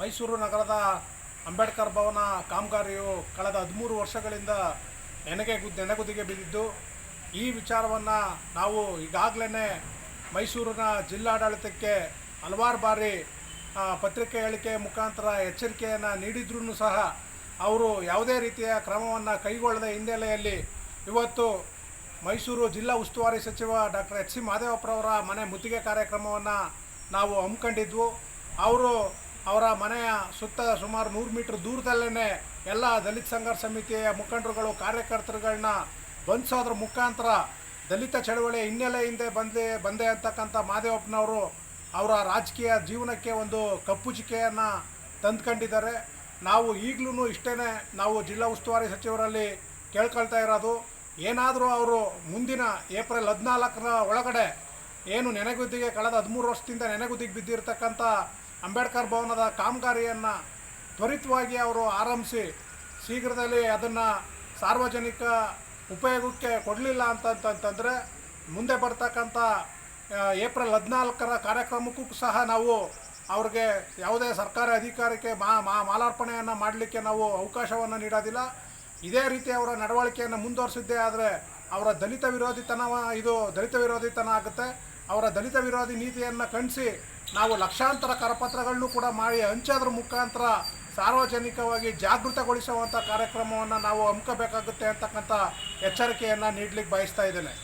ಮೈಸೂರು ನಗರದ ಅಂಬೇಡ್ಕರ್ ಭವನ ಕಾಮಗಾರಿಯು ಕಳೆದ ಹದಿಮೂರು ವರ್ಷಗಳಿಂದ ನೆನೆಗೆ ಗುದ್, ನೆನೆಗುದಿಗೆ ಬಿದ್ದಿದ್ದು, ಈ ವಿಚಾರವನ್ನು ನಾವು ಈಗಾಗಲೇ ಮೈಸೂರಿನ ಜಿಲ್ಲಾಡಳಿತಕ್ಕೆ ಹಲವಾರು ಬಾರಿ ಪತ್ರಿಕೆ ಹೇಳಿಕೆ ಮುಖಾಂತರ ಎಚ್ಚರಿಕೆಯನ್ನು ನೀಡಿದ್ರೂ ಸಹ ಅವರು ಯಾವುದೇ ರೀತಿಯ ಕ್ರಮವನ್ನು ಕೈಗೊಳ್ಳದ ಹಿನ್ನೆಲೆಯಲ್ಲಿ ಇವತ್ತು ಮೈಸೂರು ಜಿಲ್ಲಾ ಉಸ್ತುವಾರಿ ಸಚಿವ ಡಾಕ್ಟರ್ ಎಚ್ ಸಿ ಮಾದೇವಪ್ಪರವರ ಮನೆ ಮುತ್ತಿಗೆ ಕಾರ್ಯಕ್ರಮವನ್ನು ನಾವು ಹಮ್ಮಿಕೊಂಡಿದ್ವು. ಅವರು ಅವರ ಮನೆಯ ಸುತ್ತ ಸುಮಾರು ನೂರು ಮೀಟ್ರ್ ದೂರದಲ್ಲೇ ಎಲ್ಲ ದಲಿತ ಸಂಘರ್ಷ ಸಮಿತಿಯ ಮುಖಂಡರುಗಳು ಕಾರ್ಯಕರ್ತರುಗಳನ್ನ ಬಂಧಿಸೋದ್ರ ಮುಖಾಂತರ ದಲಿತ ಚಳವಳಿ ಹಿನ್ನೆಲೆಯಿಂದ ಬಂದೆ ಬಂದೆ ಅಂತಕ್ಕಂಥ ಮಾದೇವಪ್ಪನವರು ಅವರ ರಾಜಕೀಯ ಜೀವನಕ್ಕೆ ಒಂದು ಕಪ್ಪುಚಿಕೆಯನ್ನು ತಂದ್ಕೊಂಡಿದ್ದಾರೆ. ನಾವು ಈಗಲೂ ಇಷ್ಟೇ ನಾವು ಜಿಲ್ಲಾ ಉಸ್ತುವಾರಿ ಸಚಿವರಲ್ಲಿ ಕೇಳ್ಕೊಳ್ತಾ ಇರೋದು, ಏನಾದರೂ ಅವರು ಮುಂದಿನ ಏಪ್ರಿಲ್ ಹದಿನಾಲ್ಕರ ಒಳಗಡೆ ಏನು ನೆನೆಗುದಿಗೆ ಕಳೆದ ಹದಿಮೂರು ವರ್ಷದಿಂದ ನೆನೆಗುದಿಗೆ ಬಿದ್ದಿರತಕ್ಕಂಥ ಅಂಬೇಡ್ಕರ್ ಭವನದ ಕಾಮಗಾರಿಯನ್ನು ತ್ವರಿತವಾಗಿ ಅವರು ಆರಂಭಿಸಿ, ಶೀಘ್ರದಲ್ಲಿ ಅದನ್ನು ಸಾರ್ವಜನಿಕ ಉಪಯೋಗಕ್ಕೆ ಕೊಡಲಿಲ್ಲ ಅಂತಂತಂದರೆ ಮುಂದೆ ಬರ್ತಕ್ಕಂಥ ಏಪ್ರಿಲ್ ಹದಿನಾಲ್ಕರ ಕಾರ್ಯಕ್ರಮಕ್ಕೂ ಸಹ ನಾವು ಅವ್ರಿಗೆ ಯಾವುದೇ ಸರ್ಕಾರಿ ಅಧಿಕಾರಕ್ಕೆ ಮಾ ಮಾಲಾರ್ಪಣೆಯನ್ನು ಮಾಡಲಿಕ್ಕೆ ನಾವು ಅವಕಾಶವನ್ನು ನೀಡೋದಿಲ್ಲ. ಇದೇ ರೀತಿ ಅವರ ನಡವಳಿಕೆಯನ್ನು ಮುಂದುವರಿಸಿದ್ದೇ ಆದರೆ ಅವರ ದಲಿತ ವಿರೋಧಿತನ ಇದು ದಲಿತ ವಿರೋಧಿತನ ಆಗುತ್ತೆ. ಅವರ ದಲಿತ ವಿರೋಧಿ ನೀತಿಯನ್ನು ಖಂಡಿಸಿ ನಾವು ಲಕ್ಷಾಂತರ ಕರಪತ್ರಗಳನ್ನು ಕೂಡ ಮಾಡಿ ಹಂಚೋದ್ರ ಮುಖಾಂತರ ಸಾರ್ವಜನಿಕವಾಗಿ ಜಾಗೃತಗೊಳಿಸುವಂಥ ಕಾರ್ಯಕ್ರಮವನ್ನು ನಾವು ಹಮ್ಮಿಕೋಬೇಕಾಗುತ್ತೆ ಅಂತಕ್ಕಂಥ ಎಚ್ಚರಿಕೆಯನ್ನು ನೀಡಲಿಕ್ಕೆ ಬಯಸ್ತಾ ಇದ್ದೇನೆ.